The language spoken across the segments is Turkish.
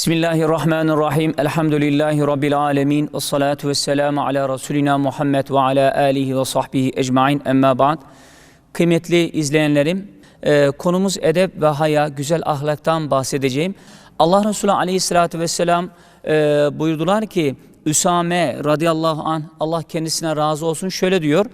Bismillahirrahmanirrahim. Elhamdülillahi Rabbil alemin. Ve salatu ve selamu ala Resulina Muhammed ve ala alihi ve sahbihi ecmain. Emma ba'd. Kıymetli izleyenlerim, e, konumuz edep ve haya, güzel ahlaktan bahsedeceğim. Allah Resulü aleyhissalatü vesselam e, buyurdular ki, Üsame radıyallahu an Allah kendisine razı olsun şöyle diyor.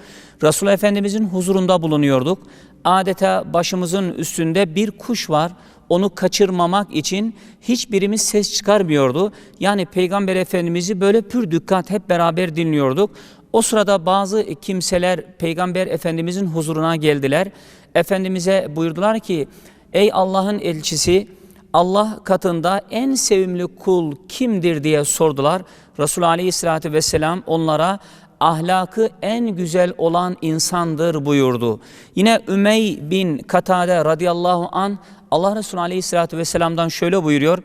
Resulullah Efendimizin huzurunda bulunuyorduk. Adeta başımızın üstünde bir kuş var onu kaçırmamak için hiçbirimiz ses çıkarmıyordu. Yani Peygamber Efendimiz'i böyle pür dikkat hep beraber dinliyorduk. O sırada bazı kimseler Peygamber Efendimiz'in huzuruna geldiler. Efendimiz'e buyurdular ki ey Allah'ın elçisi Allah katında en sevimli kul kimdir diye sordular. Resulullah Aleyhisselatü Vesselam onlara ahlakı en güzel olan insandır buyurdu. Yine Ümey bin Katade radıyallahu an Allah Resulü aleyhissalatü vesselam'dan şöyle buyuruyor.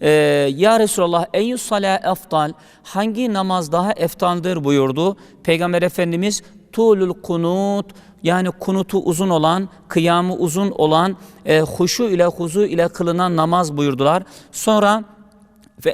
E, ya Resulallah eyyus salâ eftal hangi namaz daha eftaldır buyurdu. Peygamber Efendimiz tulul kunut yani kunutu uzun olan, kıyamı uzun olan, e, huşu ile huzu ile kılınan namaz buyurdular. Sonra fe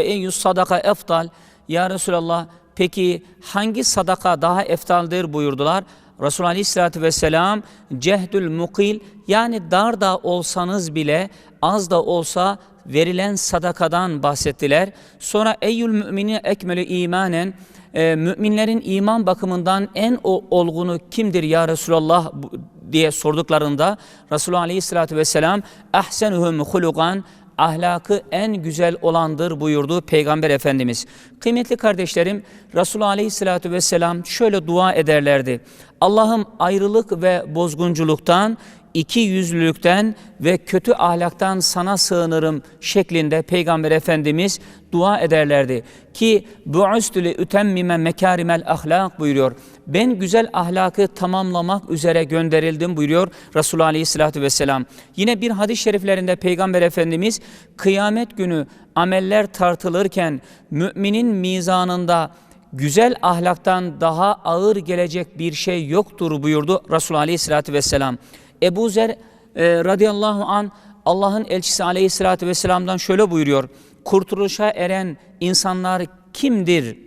eyyus sadaka eftal ya Resulallah peki hangi sadaka daha eftaldir buyurdular. Resulullah Aleyhisselatü Vesselam cehdül mukil yani dar da olsanız bile az da olsa verilen sadakadan bahsettiler. Sonra eyyül mümini ekmelü imanen e, müminlerin iman bakımından en olgunu kimdir ya Resulallah diye sorduklarında Resulullah Aleyhisselatü Vesselam ahsenuhum hulugan ahlakı en güzel olandır buyurdu Peygamber Efendimiz. Kıymetli kardeşlerim Resulullah Aleyhisselatü Vesselam şöyle dua ederlerdi. Allah'ım ayrılık ve bozgunculuktan, iki yüzlülükten ve kötü ahlaktan sana sığınırım şeklinde Peygamber Efendimiz dua ederlerdi. Ki bu'ustü ütemmime mekarimel ahlak buyuruyor. Ben güzel ahlakı tamamlamak üzere gönderildim buyuruyor Resulullah Aleyhisselatü Vesselam. Yine bir hadis-i şeriflerinde Peygamber Efendimiz kıyamet günü ameller tartılırken müminin mizanında güzel ahlaktan daha ağır gelecek bir şey yoktur buyurdu Resulullah Aleyhisselatü Vesselam. Ebu Zer e, radıyallahu an Allah'ın elçisi aleyhissalatü vesselam'dan şöyle buyuruyor. Kurtuluşa eren insanlar kimdir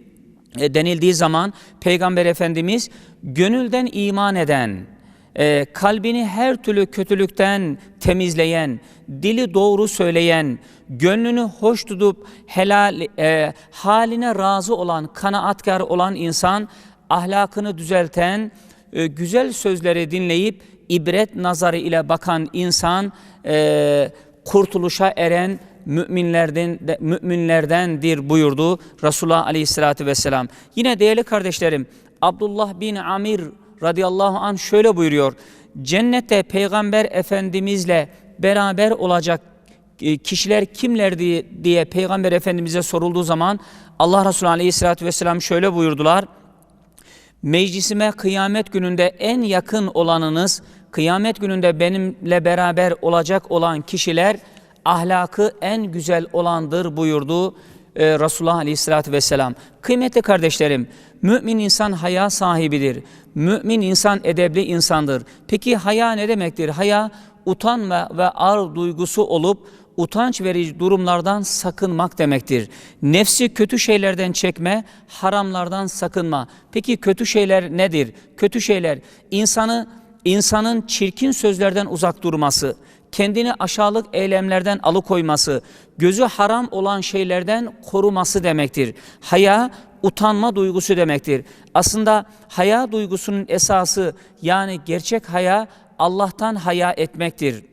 e, denildiği zaman Peygamber Efendimiz gönülden iman eden, e, kalbini her türlü kötülükten temizleyen, dili doğru söyleyen, gönlünü hoş tutup helal e, haline razı olan, kanaatkar olan insan, ahlakını düzelten, e, güzel sözleri dinleyip ibret nazarı ile bakan insan e, kurtuluşa eren müminlerden de, müminlerdendir buyurdu Resulullah Aleyhisselatü Vesselam. Yine değerli kardeşlerim Abdullah bin Amir radıyallahu an şöyle buyuruyor. Cennette Peygamber Efendimizle beraber olacak e, kişiler kimlerdi diye Peygamber Efendimiz'e sorulduğu zaman Allah Resulü Aleyhisselatü Vesselam şöyle buyurdular. Meclisime kıyamet gününde en yakın olanınız, kıyamet gününde benimle beraber olacak olan kişiler ahlakı en güzel olandır buyurdu e, Resulullah Aleyhisselatü Vesselam. Kıymetli kardeşlerim, mümin insan haya sahibidir. Mümin insan edebli insandır. Peki haya ne demektir? Haya utanma ve ar duygusu olup utanç verici durumlardan sakınmak demektir. Nefsi kötü şeylerden çekme, haramlardan sakınma. Peki kötü şeyler nedir? Kötü şeyler insanı insanın çirkin sözlerden uzak durması, kendini aşağılık eylemlerden alıkoyması, gözü haram olan şeylerden koruması demektir. Haya utanma duygusu demektir. Aslında haya duygusunun esası yani gerçek haya Allah'tan haya etmektir.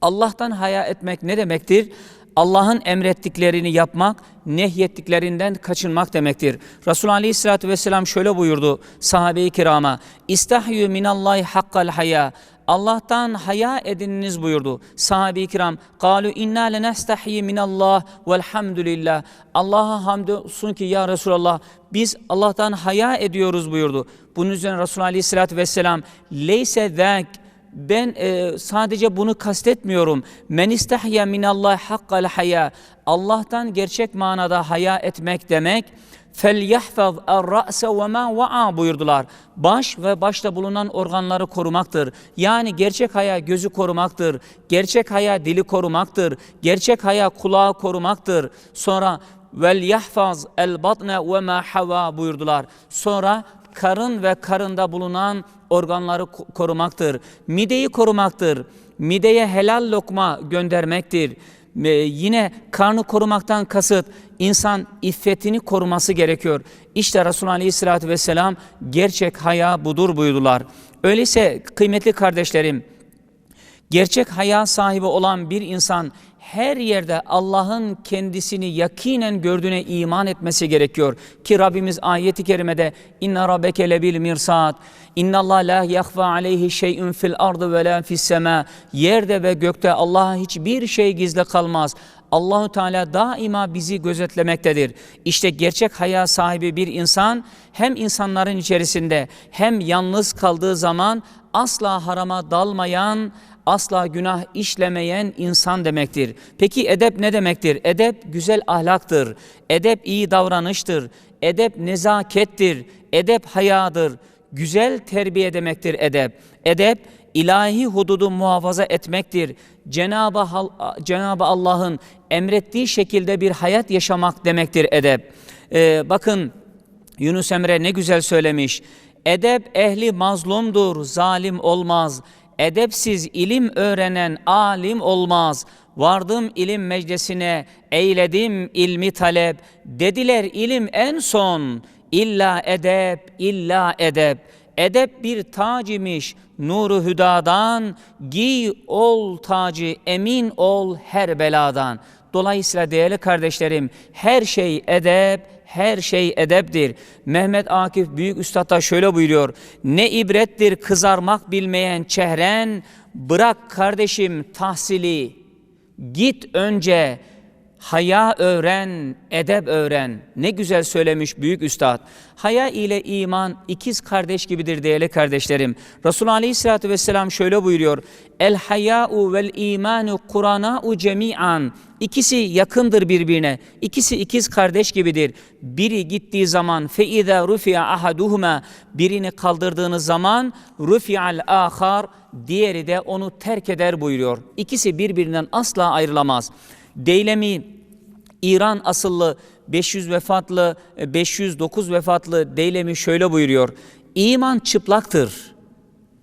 Allah'tan haya etmek ne demektir? Allah'ın emrettiklerini yapmak, nehyettiklerinden kaçınmak demektir. Resul Aleyhisselatü Vesselam şöyle buyurdu sahabe-i kirama. İstahyu minallahi hakkal haya. Allah'tan haya edininiz buyurdu. Sahabe-i kiram kalu inna lenestahyi minallah velhamdülillah. Allah'a hamd olsun ki ya Resulallah biz Allah'tan haya ediyoruz buyurdu. Bunun üzerine Resulullah Aleyhisselatü Vesselam leyse zâk ben e, sadece bunu kastetmiyorum. Men istahya minallah hakkal haya. Allah'tan gerçek manada haya etmek demek. فَلْيَحْفَظْ الرَّأْسَ وَمَا وَعَى buyurdular. Baş ve başta bulunan organları korumaktır. Yani gerçek haya gözü korumaktır. Gerçek haya dili korumaktır. Gerçek haya kulağı korumaktır. Sonra vel yahfaz el batne ve ma hava buyurdular. Sonra karın ve karında bulunan organları ko- korumaktır. Mideyi korumaktır. Mideye helal lokma göndermektir. Ee, yine karnı korumaktan kasıt insan iffetini koruması gerekiyor. İşte Resulullah Aleyhisselatü Vesselam gerçek haya budur buyurdular. Öyleyse kıymetli kardeşlerim Gerçek haya sahibi olan bir insan her yerde Allah'ın kendisini yakinen gördüğüne iman etmesi gerekiyor. Ki Rabbimiz ayeti kerimede inna rabbeke lebil mirsad inna Allah la yahfa aleyhi şey'un fil ardı ve la fis sema yerde ve gökte Allah'a hiçbir şey gizli kalmaz. Allahu Teala daima bizi gözetlemektedir. İşte gerçek haya sahibi bir insan hem insanların içerisinde hem yalnız kaldığı zaman asla harama dalmayan, asla günah işlemeyen insan demektir. Peki edep ne demektir? Edep güzel ahlaktır. Edep iyi davranıştır. Edep nezakettir. Edep hayadır. Güzel terbiye demektir edep. Edep ilahi hududu muhafaza etmektir. Cenab-ı Cenab-ı Allah'ın emrettiği şekilde bir hayat yaşamak demektir edep. Ee, bakın Yunus Emre ne güzel söylemiş. Edep ehli mazlumdur, zalim olmaz. Edepsiz ilim öğrenen alim olmaz. Vardım ilim meclisine, eyledim ilmi talep. Dediler ilim en son. İlla edep, illa edep. Edep bir tac imiş nuru hüdadan. Giy ol tacı, emin ol her beladan. Dolayısıyla değerli kardeşlerim her şey edep, her şey edeptir. Mehmet Akif Büyük Üstad şöyle buyuruyor. Ne ibrettir kızarmak bilmeyen çehren, bırak kardeşim tahsili, git önce haya öğren, edep öğren. Ne güzel söylemiş büyük üstad. Haya ile iman ikiz kardeş gibidir değerli kardeşlerim. Resulullah Aleyhisselatü Vesselam şöyle buyuruyor. El haya'u vel imanu kurana'u cemi'an. İkisi yakındır birbirine. İkisi ikiz kardeş gibidir. Biri gittiği zaman feiza rufi'a ahaduhuma birini kaldırdığınız zaman rufi'al ahar diğeri de onu terk eder buyuruyor. İkisi birbirinden asla ayrılamaz. Deylemi İran asıllı 500 vefatlı 509 vefatlı Deylemi şöyle buyuruyor. İman çıplaktır.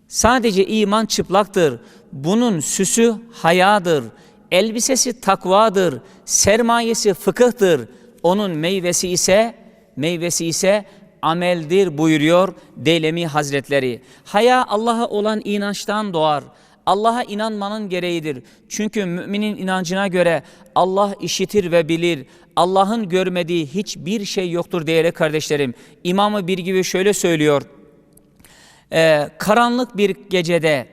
Sadece iman çıplaktır. Bunun süsü hayadır. Elbisesi takvadır. Sermayesi fıkıhtır. Onun meyvesi ise meyvesi ise ameldir buyuruyor Deylemi Hazretleri. Haya Allah'a olan inançtan doğar. Allah'a inanmanın gereğidir. Çünkü müminin inancına göre Allah işitir ve bilir. Allah'ın görmediği hiçbir şey yoktur değerli kardeşlerim. İmamı bir gibi şöyle söylüyor. Ee, karanlık bir gecede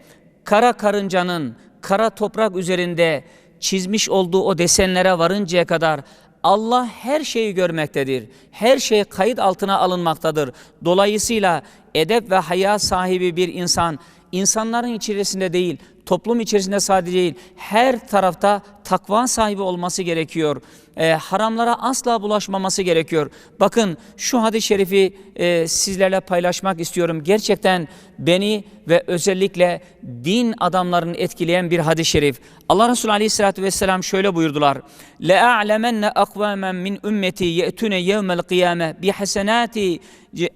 kara karıncanın kara toprak üzerinde çizmiş olduğu o desenlere varıncaya kadar Allah her şeyi görmektedir. Her şey kayıt altına alınmaktadır. Dolayısıyla edep ve haya sahibi bir insan insanların içerisinde değil, toplum içerisinde sadece değil, her tarafta takva sahibi olması gerekiyor. Ee, haramlara asla bulaşmaması gerekiyor. Bakın şu hadis-i şerifi e, sizlerle paylaşmak istiyorum. Gerçekten beni ve özellikle din adamlarını etkileyen bir hadis-i şerif. Allah Resulü Aleyhisselatü Vesselam şöyle buyurdular. لَاَعْلَمَنَّ اَقْوَامًا مِنْ اُمَّتِي يَأْتُنَ يَوْمَ الْقِيَامَةِ بِحَسَنَاتِ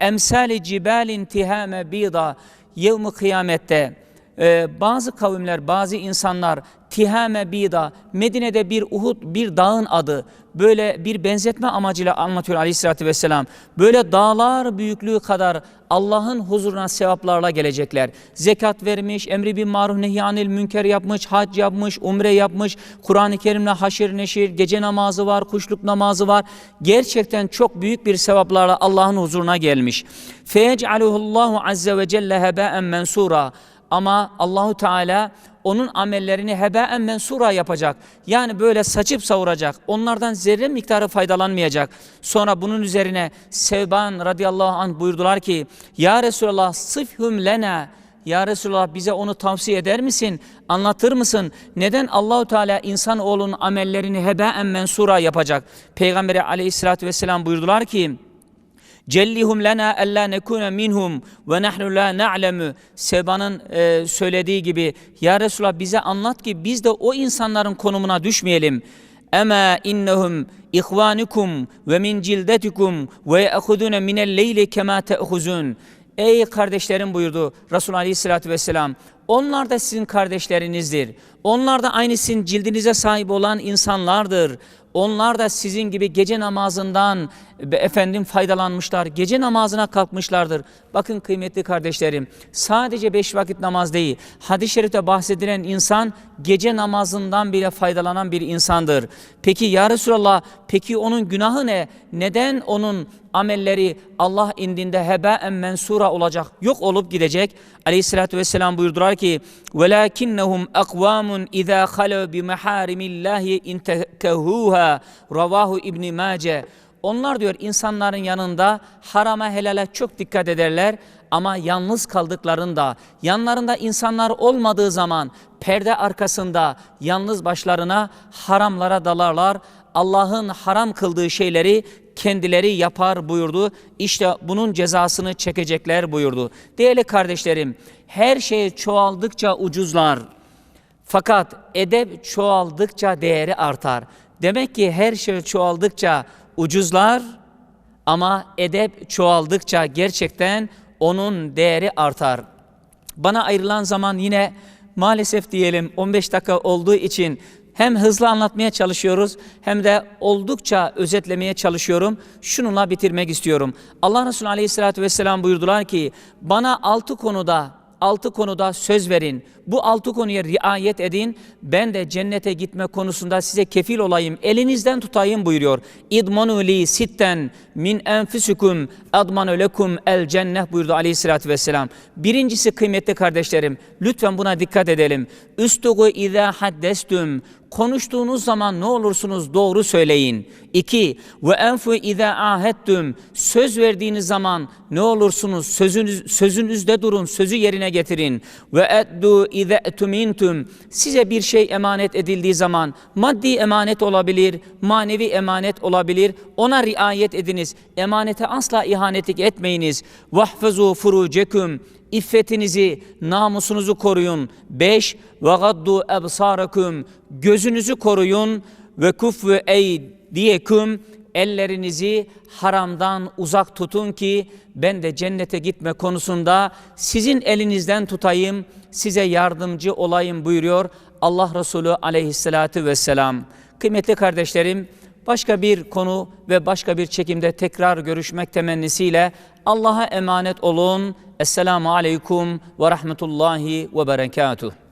اَمْسَالِ جِبَالٍ تِهَامَ بِيضًا Yevmi kıyamette e, bazı kavimler, bazı insanlar Tihame Bida, Medine'de bir Uhud, bir dağın adı. Böyle bir benzetme amacıyla anlatıyor aleyhissalatü vesselam. Böyle dağlar büyüklüğü kadar Allah'ın huzuruna sevaplarla gelecekler. Zekat vermiş, emri bin maruf nehyanil münker yapmış, hac yapmış, umre yapmış, Kur'an-ı Kerim'le haşir neşir, gece namazı var, kuşluk namazı var. Gerçekten çok büyük bir sevaplarla Allah'ın huzuruna gelmiş. Feyec'aluhullahu azze ve celle hebâen mensura. Ama Allahu Teala onun amellerini hebaen mensura yapacak. Yani böyle saçıp savuracak. Onlardan zerre miktarı faydalanmayacak. Sonra bunun üzerine Sevban radıyallahu anh buyurdular ki Ya Resulallah sıfhum lena ya Resulallah bize onu tavsiye eder misin? Anlatır mısın? Neden Allahu Teala insan oğlunun amellerini hebaen mensura yapacak? Peygamberi Aleyhisselatü vesselam buyurdular ki Cellihum lena alla nekuna minhum ve nahnu la na'lemu. Seba'nın e, söylediği gibi ya Resulallah bize anlat ki biz de o insanların konumuna düşmeyelim. Ema innehum ihvanukum ve min cildetikum ve ya'khuduna minel leyli kema ta'khuzun. Ey kardeşlerim buyurdu Resulullah Aleyhisselatü Vesselam. Onlar da sizin kardeşlerinizdir. Onlar da aynı sizin cildinize sahip olan insanlardır. Onlar da sizin gibi gece namazından efendim faydalanmışlar. Gece namazına kalkmışlardır. Bakın kıymetli kardeşlerim sadece beş vakit namaz değil. Hadis-i şerifte bahsedilen insan gece namazından bile faydalanan bir insandır. Peki ya Resulallah peki onun günahı ne? Neden onun amelleri Allah indinde hebaen mensura olacak, yok olup gidecek. Aleyhissalatü vesselam buyurdular ki وَلَاكِنَّهُمْ اَقْوَامٌ اِذَا خَلَوْا بِمَحَارِمِ اللّٰهِ اِنْتَكَهُوهَا Ravahu İbni Mace. onlar diyor insanların yanında harama helale çok dikkat ederler ama yalnız kaldıklarında, yanlarında insanlar olmadığı zaman perde arkasında yalnız başlarına haramlara dalarlar. Allah'ın haram kıldığı şeyleri kendileri yapar buyurdu. İşte bunun cezasını çekecekler buyurdu. Değerli kardeşlerim, her şey çoğaldıkça ucuzlar. Fakat edep çoğaldıkça değeri artar. Demek ki her şey çoğaldıkça ucuzlar ama edep çoğaldıkça gerçekten onun değeri artar. Bana ayrılan zaman yine maalesef diyelim 15 dakika olduğu için hem hızlı anlatmaya çalışıyoruz hem de oldukça özetlemeye çalışıyorum. Şununla bitirmek istiyorum. Allah Resulü Aleyhisselatü Vesselam buyurdular ki bana altı konuda altı konuda söz verin. Bu altı konuya riayet edin. Ben de cennete gitme konusunda size kefil olayım. Elinizden tutayım buyuruyor. İdmanu li sitten min enfusikum admanu lekum el cennet buyurdu aleyhissalatü vesselam. Birincisi kıymetli kardeşlerim lütfen buna dikkat edelim. Üstugu izâ haddestüm konuştuğunuz zaman ne olursunuz doğru söyleyin. İki, ve enfu izâ ahettüm söz verdiğiniz zaman ne olursunuz sözünüz, sözünüzde durun, sözü yerine getirin. Ve eddu izâ etumintum size bir şey emanet edildiği zaman maddi emanet olabilir, manevi emanet olabilir. Ona riayet ediniz. Emanete asla ihanetlik etmeyiniz. Vahfezu furucekum İffetinizi, namusunuzu koruyun. 5. Ve gaddu ebsarakum. Gözünüzü koruyun. Kuffu eydiyekum. Ellerinizi haramdan uzak tutun ki ben de cennete gitme konusunda sizin elinizden tutayım, size yardımcı olayım buyuruyor Allah Resulü aleyhissalatu vesselam. Kıymetli kardeşlerim, Başka bir konu ve başka bir çekimde tekrar görüşmek temennisiyle Allah'a emanet olun. Esselamu Aleyküm ve Rahmetullahi ve Berekatuhu.